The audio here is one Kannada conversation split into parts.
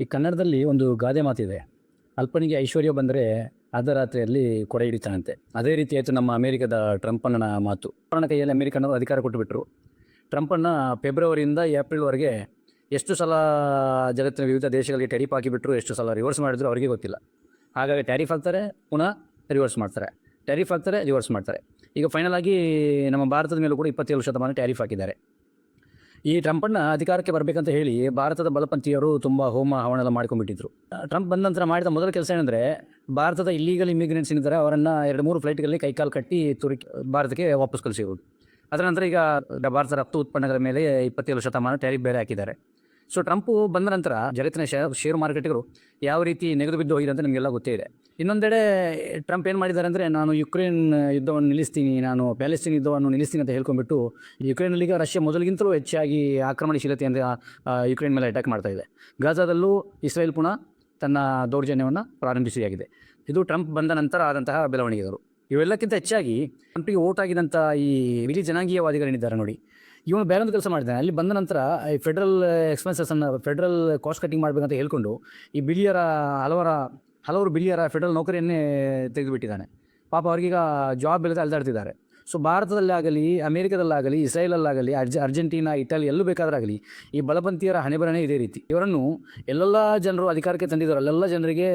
ಈ ಕನ್ನಡದಲ್ಲಿ ಒಂದು ಗಾದೆ ಮಾತಿದೆ. ಅಲ್ಪನಿಗೆ ಐಶ್ವರ್ಯ ಬಂದರೆ ಅರ್ಧರಾತ್ರಿಯಲ್ಲಿ ಕೊಡೆ ಹಿಡಿತಾನಂತೆ. ಅದೇ ರೀತಿ ಆಯಿತು ನಮ್ಮ ಅಮೆರಿಕದ ಟ್ರಂಪಣ್ಣನ ಮಾತು. ಟ್ರಂಪನ ಕೈಯಲ್ಲಿ ಅಮೆರಿಕನವರು ಅಧಿಕಾರ ಕೊಟ್ಟುಬಿಟ್ರು. ಟ್ರಂಪನ್ನು ಫೆಬ್ರವರಿಯಿಂದ ಏಪ್ರಿಲ್ವರೆಗೆ ಎಷ್ಟು ಸಲ ಜಗತ್ತಿನ ವಿವಿಧ ದೇಶಗಳಿಗೆ ಟ್ಯಾರಿಫ್ ಹಾಕಿಬಿಟ್ರು, ಎಷ್ಟು ಸಲ ರಿವರ್ಸ್ ಮಾಡಿದ್ರು ಅವರಿಗೆ ಗೊತ್ತಿಲ್ಲ. ಹಾಗಾಗಿ ಟ್ಯಾರಿಫ್ ಹಾಕ್ತಾರೆ, ಪುನಃ ರಿವರ್ಸ್ ಮಾಡ್ತಾರೆ. ಟ್ಯಾರಿಫ್ ಹಾಕ್ತಾರೆ ರಿವರ್ಸ್ ಮಾಡ್ತಾರೆ. ಈಗ ಫೈನಲ್ ಆಗಿ ನಮ್ಮ ಭಾರತದ ಮೇಲೂ ಕೂಡ ಇಪ್ಪತ್ತೇಳು ಶತಮಾನ ಟ್ಯಾರಿಫ್ ಹಾಕಿದ್ದಾರೆ. ಈ ಟ್ರಂಪನ್ನ ಅಧಿಕಾರಕ್ಕೆ ಬರಬೇಕಂತ ಹೇಳಿ ಭಾರತದ ಬಲಪಂಥೀಯರು ತುಂಬ ಹೋಮ ಹವನ ಎಲ್ಲ ಮಾಡ್ಕೊಂಡ್ಬಿಟ್ಟಿದ್ರು. ಟ್ರಂಪ್ ಬಂದ ನಂತರ ಮಾಡಿದ ಮೊದಲ ಕೆಲಸ ಏನಂದರೆ, ಭಾರತದ ಇಲ್ಲೀಗಲ್ ಇಮಿಗ್ರೆಂಟ್ಸ್ ಏನಿದ್ದಾರೆ, ಅವರನ್ನು ಎರಡು ಮೂರು ಫ್ಲೈಟ್ಗಳಲ್ಲಿ ಕೈಕಾಲು ಕಟ್ಟಿ ತುರುಕಿ ಭಾರತಕ್ಕೆ ವಾಪಸ್ ಕಳಿಸಿರೋದು. ಅದರ ನಂತರ ಈಗ ಭಾರತ ರಫ್ತು ಉತ್ಪನ್ನಗಳ ಮೇಲೆ ಇಪ್ಪತ್ತೇಳು ಶತಮಾನ ಟ್ಯಾರಿಫ್ ಬೇರೆ ಹಾಕಿದ್ದಾರೆ. ಸೊ ಟ್ರಂಪ್ ಬಂದ ನಂತರ ಜಗತ್ತಿನ ಶೇರ್ ಮಾರುಕಟ್ಟೆಗಳು ಯಾವ ರೀತಿ ನೆಗೆದು ಬಿದ್ದು ಹೋಗಿದೆ ಅಂತ ನಿಮಗೆಲ್ಲ ಗೊತ್ತೇ ಇದೆ ಇನ್ನೊಂದೆಡೆ ಟ್ರಂಪ್ ಏನು ಮಾಡಿದ್ದಾರೆ ಅಂದರೆ ನಾನು ಯುಕ್ರೇನ್ ಯುದ್ಧವನ್ನು ನಿಲ್ಲಿಸ್ತೀನಿ ನಾನು ಪ್ಯಾಲೆಸ್ತೀನ್ ಯುದ್ಧವನ್ನು ನಿಲ್ಲಿಸ್ತೀನಿ ಅಂತ ಹೇಳ್ಕೊಂಡ್ಬಿಟ್ಟು ಯುಕ್ರೇನಲ್ಲಿ ರಷ್ಯಾ ಮೊದಲಿಗಿಂತಲೂ ಹೆಚ್ಚಾಗಿ ಆಕ್ರಮಣಶೀಲತೆ ಆ, ಯುಕ್ರೇನ್ ಮೇಲೆ ಅಟ್ಯಾಕ್ ಮಾಡ್ತಾ ಇದೆ. ಗಾಜಾದಲ್ಲೂ ಇಸ್ರೇಲ್ ಪುನಃ ತನ್ನ ದೌರ್ಜನ್ಯವನ್ನು ಪ್ರಾರಂಭಿಸಿಯಾಗಿದೆ. ಇದು ಟ್ರಂಪ್ ಬಂದ ನಂತರ ಆದಂತಹ ಬೆಳವಣಿಗೆಗಳು. ಇವೆಲ್ಲಕ್ಕಿಂತ ಹೆಚ್ಚಾಗಿ ಟ್ರಂಪಿಗೆ ಓಟ್ ಆಗಿದಂಥ ಈ ಬಿಳಿ ಜನಾಂಗೀಯವಾದಿಗಳೇನಿದ್ದಾರೆ ನೋಡಿ ಇವನು ಬೇರೊಂದು ಕೆಲಸ ಮಾಡಿದ್ದಾನೆ. ಅಲ್ಲಿ ಬಂದ ನಂತರ ಈ ಫೆಡರಲ್ ಎಕ್ಸ್ಪೆನ್ಸಸ್ ಅನ್ನು ಫೆಡರಲ್ ಕಾಸ್ಟ್ ಕಟ್ಟಿಂಗ್ ಮಾಡಬೇಕಂತ ಹೇಳ್ಕೊಂಡು ಈ ಬಿಳಿಯರ ಹಲವರ, ಹಲವರು ಬಿಳಿಯರ ಫೆಡರಲ್ ನೌಕರಿಯನ್ನೇ ತೆಗೆದುಬಿಟ್ಟಿದ್ದಾನೆ. ಪಾಪ ಅವರಿಗೀಗ ಜಾಬ್ ಇಲ್ಲದೆ ಅಲ್ದಾಡ್ತಿದ್ದಾರೆ. ಸೊ ಭಾರತದಲ್ಲಾಗಲಿ, ಅಮೆರಿಕದಲ್ಲಾಗಲಿ, ಇಸ್ರೇಲಲ್ಲಾಗಲಿ, ಅರ್ಜ, ಅರ್ಜೆಂಟೀನಾ, ಇಟಲಿ ಎಲ್ಲೂ ಬೇಕಾದ್ರಾಗಲಿ ಈ ಬಲಪಂಥೀಯರ ಹಣೆಬರಣೆ ಇದೇ ರೀತಿ. ಇವರನ್ನು ಎಲ್ಲೆಲ್ಲ ಜನರು ಅಧಿಕಾರಕ್ಕೆ ತಂದಿದ್ದಾರೆ. ಅಲ್ಲೆಲ್ಲ ಜನರಿಗೆ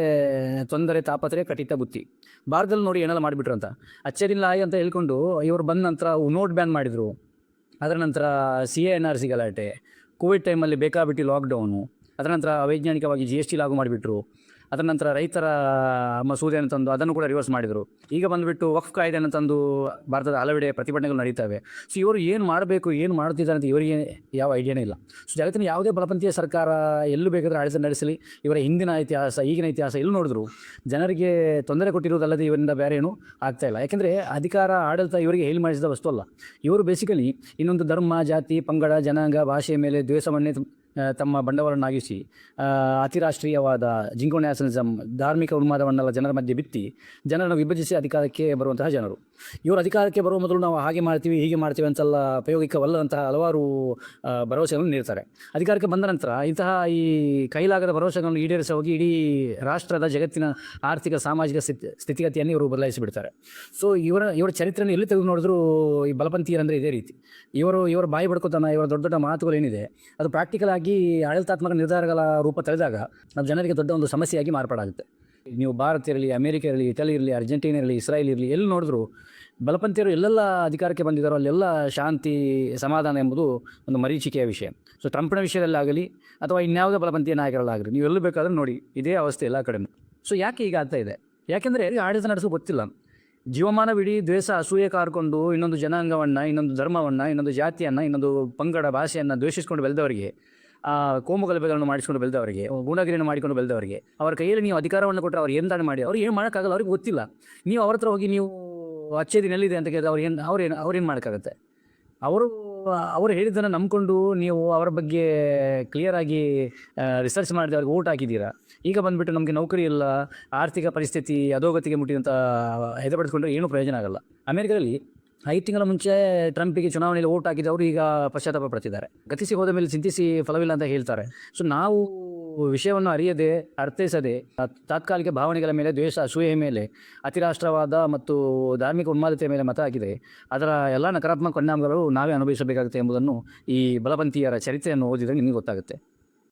ತೊಂದರೆ ತಾಪತ್ರೆ ಕಟಿತ ಬುತ್ತಿ. ಭಾರತದಲ್ಲಿ ನೋಡಿ ಏನೆಲ್ಲ ಮಾಡಿಬಿಟ್ರು ಅಂತ? ಅಚ್ಚರಿಲ್ಲ ಅಂತ ಹೇಳ್ಕೊಂಡು ಇವರು ಬಂದ ನಂತರ ನೋಟ್ ಬ್ಯಾನ್ ಮಾಡಿದರು. ಅದರ ನಂತರ C A N R C ಗಲಾಟೆ ಕೋವಿಡ್ ಟೈಮಲ್ಲಿ ಬೇಕಾಬಿಟ್ಟು ಲಾಕ್ಡೌನು ಅದರ ನಂತರ ಅವೈಜ್ಞಾನಿಕವಾಗಿ ಜಿ ಎಸ್ ಟಿ ಲಾಗು ಮಾಡಿಬಿಟ್ರು. ಅದರ ನಂತರ ರೈತರ ಮಸೂದೆಯನ್ನು ತಂದು ಅದನ್ನು ಕೂಡ ರಿವರ್ಸ್ ಮಾಡಿದರು. ಈಗ ಬಂದುಬಿಟ್ಟು ವಕ್ಫ್ ಕಾಯ್ದೆಯನ್ನು ತಂದು ಭಾರತದ ಹಲವೆಡೆ ಪ್ರತಿಭಟನೆಗಳು ನಡೀತವೆ. ಸೊ ಇವರು ಏನು ಮಾಡಬೇಕು, ಏನು ಮಾಡುತ್ತಿದ್ದಾರೆ ಅಂತ ಇವರಿಗೆ ಯಾವ ಐಡಿಯಾನೇ ಇಲ್ಲ. ಸೊ ಜಗತ್ತಿನ ಯಾವುದೇ ಬಲಪಂಥೀಯ ಸರ್ಕಾರ ಎಲ್ಲೂ ಬೇಕಾದರೂ ಆಡಳಿತ ನಡೆಸಲಿ. ಇವರ ಹಿಂದಿನ ಇತಿಹಾಸ, ಈಗಿನ ಇತಿಹಾಸ ಎಲ್ಲೂ ನೋಡಿದ್ರು ಜನರಿಗೆ ತೊಂದರೆ ಕೊಟ್ಟಿರುವುದಲ್ಲದೆ ಇವರಿಂದ ಬೇರೆ ಏನೂ ಆಗ್ತಾ ಇಲ್ಲ. ಯಾಕೆಂದರೆ ಅಧಿಕಾರ, ಆಡಳಿತ ಇವರಿಗೆ ಹೇಳಿ ಮಾಡಿಸಿದ ವಸ್ತು ಅಲ್ಲ. ಇವರು ಬೇಸಿಕಲಿ ಇನ್ನೊಂದು ಧರ್ಮ, ಜಾತಿ, ಪಂಗಡ, ಜನಾಂಗ, ಭಾಷೆಯ ಮೇಲೆ ದ್ವೇಷವನ್ನೇ ತಮ್ಮ ಬಂಡವಾಳವನ್ನಾಗಿಸಿ ಅತಿರಾಷ್ಟ್ರೀಯವಾದ ಜಿಂಗೋ ನ್ಯಾಷನಲಿಸಮ್ ಧಾರ್ಮಿಕ ಉನ್ಮಾದವನ್ನೆಲ್ಲ ಜನರ ಮಧ್ಯೆ ಬಿತ್ತಿ, ಜನರನ್ನು ವಿಭಜಿಸಿ ಅಧಿಕಾರಕ್ಕೆ ಬರುವಂತಹ ಜನರು. ಇವರು ಅಧಿಕಾರಕ್ಕೆ ಬರುವ ಮೊದಲು ನಾವು ಹಾಗೆ ಮಾಡ್ತೀವಿ, ಹೀಗೆ ಮಾಡ್ತೀವಿ ಅಂತೆಲ್ಲ ಪ್ರಯೋಗಿಕವಲ್ಲದಂತಹ ಹಲವಾರು ಭರವಸೆಗಳನ್ನು ನೀಡ್ತಾರೆ. ಅಧಿಕಾರಕ್ಕೆ ಬಂದ ನಂತರ ಇಂತಹ ಈ ಕೈಲಾಗದ ಭರವಸೆಗಳನ್ನು ಈಡೇರಿಸಿ ಹೋಗಿ ಇಡೀ ರಾಷ್ಟ್ರದ ಜಗತ್ತಿನ ಆರ್ಥಿಕ, ಸಾಮಾಜಿಕ ಸ್ಥಿತಿ, ಸ್ಥಿತಿಗತಿಯನ್ನು ಇವರು ಬದಲಾಯಿಸಿಬಿಡ್ತಾರೆ. ಸೊ ಇವರ ಇವರ ಚರಿತ್ರೆಯನ್ನು ಎಲ್ಲಿ ತೆಗೆದು ನೋಡಿದ್ರು ಈ ಬಲಪಂಥೀಯರಂದರೆ ಇದೇ ರೀತಿ. ಇವರು, ಇವರ ಬಾಯಿ ಬಡ್ಕೋತನ, ಇವರ ದೊಡ್ಡ ದೊಡ್ಡ ಮಾತುಗಳು ಏನಿದೆ, ಅದು ಪ್ರಾಕ್ಟಿಕಲ್ ಆಗಿ ಆಡಳಿತಾತ್ಮಕ ನಿರ್ಧಾರಗಳ ರೂಪ ತಳೆದಾಗ ನಮ್ಮ ಜನರಿಗೆ ದೊಡ್ಡ ಒಂದು ಸಮಸ್ಯೆಯಾಗಿ ಮಾರ್ಪಾಡಾಗುತ್ತೆ. ನೀವು ಭಾರತ ಇರಲಿ, ಅಮೇರಿಕ ಇರಲಿ, ಇಟಲಿ ಇರಲಿ, ಅರ್ಜೆಂಟೀನಾ ಇರಲಿ, ಇಸ್ರಾಯೇಲ್ ಇರಲಿ, ಎಲ್ಲಿ ನೋಡಿದ್ರು ಬಲಪಂಥೀಯರು ಎಲ್ಲೆಲ್ಲ ಅಧಿಕಾರಕ್ಕೆ ಬಂದಿದ್ದಾರೋ, ಅಲ್ಲೆಲ್ಲ ಶಾಂತಿ, ಸಮಾಧಾನ ಎಂಬುದು ಒಂದು ಮರೀಚಿಕೆಯ ವಿಷಯ. ಸೊ ಟ್ರಂಪ್ನ ವಿಷಯದಲ್ಲಾಗಲಿ ಅಥವಾ ಇನ್ಯಾವುದೇ ಬಲಪಂಥೀಯ ನಾಯಕರಲ್ಲಾಗಲಿ, ನೀವು ಎಲ್ಲಿ ಬೇಕಾದರೂ ನೋಡಿ, ಇದೇ ಅವಸ್ಥೆ ಎಲ್ಲ ಕಡೆ ಸೊ ಯಾಕೆ ಈಗ ಆಗ್ತಾ ಇದೆ? ಯಾಕೆಂದರೆ ಆಡಳಿತ ನಡೆಸೋ ಗೊತ್ತಿಲ್ಲ. ಜೀವಮಾನವಿಡೀ ದ್ವೇಷ, ಅಸೂಯೆ ಕಾರ್ಕೊಂಡು ಇನ್ನೊಂದು ಜನಾಂಗವನ್ನು, ಇನ್ನೊಂದು ಧರ್ಮವನ್ನು, ಇನ್ನೊಂದು ಜಾತಿಯನ್ನು, ಇನ್ನೊಂದು ಪಂಗಡ ಭಾಷೆಯನ್ನು ದ್ವೇಷಿಸ್ಕೊಂಡು ಬೆಳೆದವರಿಗೆ ಕೋಮುಗಲಭೆಗಳನ್ನು ಮಾಡಿಸ್ಕೊಂಡು ಬೆಳೆದವರಿಗೆ ಗುಣಗಿರಿಯನ್ನು ಮಾಡಿಕೊಂಡು ಬೆಳೆದವರಿಗೆ, ಅವರ ಕೈಯಲ್ಲಿ ನೀವು ಅಧಿಕಾರವನ್ನು ಕೊಟ್ಟರೆ ಅವ್ರು ಏನು ತಾನೇ ಮಾಡಿ, ಅವ್ರು ಏನು ಮಾಡೋಕ್ಕಾಗಲ್ಲ, ಅವ್ರಿಗೆ ಗೊತ್ತಿಲ್ಲ. ನೀವು ಅವ್ರ ಹತ್ರ ಹೋಗಿ ನೀವು ಅಚ್ಚೆ ದಿನಲ್ಲಿದೆ ಅಂತ ಕೇಳಿದ್ರೆ ಅವ್ರು ಏನು ಅವ್ರೇನು ಅವ್ರೇನು ಮಾಡೋಕ್ಕಾಗತ್ತೆ? ಅವರು ಅವರು ಹೇಳಿದ್ದನ್ನು ನಂಬಿಕೊಂಡು ನೀವು ಅವರ ಬಗ್ಗೆ ಕ್ಲಿಯರಾಗಿ ರಿಸರ್ಚ್ ಮಾಡಿದೆ, ಅವ್ರಿಗೆ ಓಟ್ ಹಾಕಿದ್ದೀರಾ? ಈಗ ಬಂದುಬಿಟ್ಟು ನಮಗೆ ನೌಕರಿ ಇಲ್ಲ, ಆರ್ಥಿಕ ಪರಿಸ್ಥಿತಿ, ಅಧೋಗತಿಗೆ ಮುಟ್ಟಿದಂಥ ಹೆದೆ ಪಡೆದುಕೊಂಡ್ರೆ ಏನೂ ಪ್ರಯೋಜನ ಆಗಲ್ಲ. ಅಮೆರಿಕದಲ್ಲಿ ಐದು ತಿಂಗಳ ಮುಂಚೆ ಟ್ರಂಪಿಗೆ ಚುನಾವಣೆಯಲ್ಲಿ ಓಟ್ ಹಾಕಿದವರು ಈಗ ಪಶ್ಚಾತ್ತಾಪ ಪಡ್ತಿದ್ದಾರೆ. ಗತಿಸಿ ಹೋದ ಮೇಲೆ ಚಿಂತಿಸಿ ಫಲವಿಲ್ಲ ಅಂತ ಹೇಳ್ತಾರೆ. ಸೊ ನಾವು ವಿಷಯವನ್ನು ಅರಿಯದೆ, ಅರ್ಥೈಸದೆ ತಾತ್ಕಾಲಿಕ ಭಾವನೆಗಳ ಮೇಲೆ, ದ್ವೇಷ ಅಸೂಯೆ ಮೇಲೆ, ಅತಿರಾಷ್ಟ್ರವಾದ ಮತ್ತು ಧಾರ್ಮಿಕ ಉನ್ಮಾದತೆಯ ಮೇಲೆ ಮತ ಹಾಕಿದೆ ಅದರ ಎಲ್ಲ ನಕಾರಾತ್ಮಕ ಪರಿಣಾಮಗಳು ನಾವೇ ಅನುಭವಿಸಬೇಕಾಗುತ್ತೆ ಎಂಬುದನ್ನು ಈ ಬಲಪಂಥೀಯರ ಚರಿತ್ರೆಯನ್ನು ಓದಿದರೆ ನಿಮಗೆ ಗೊತ್ತಾಗುತ್ತೆ.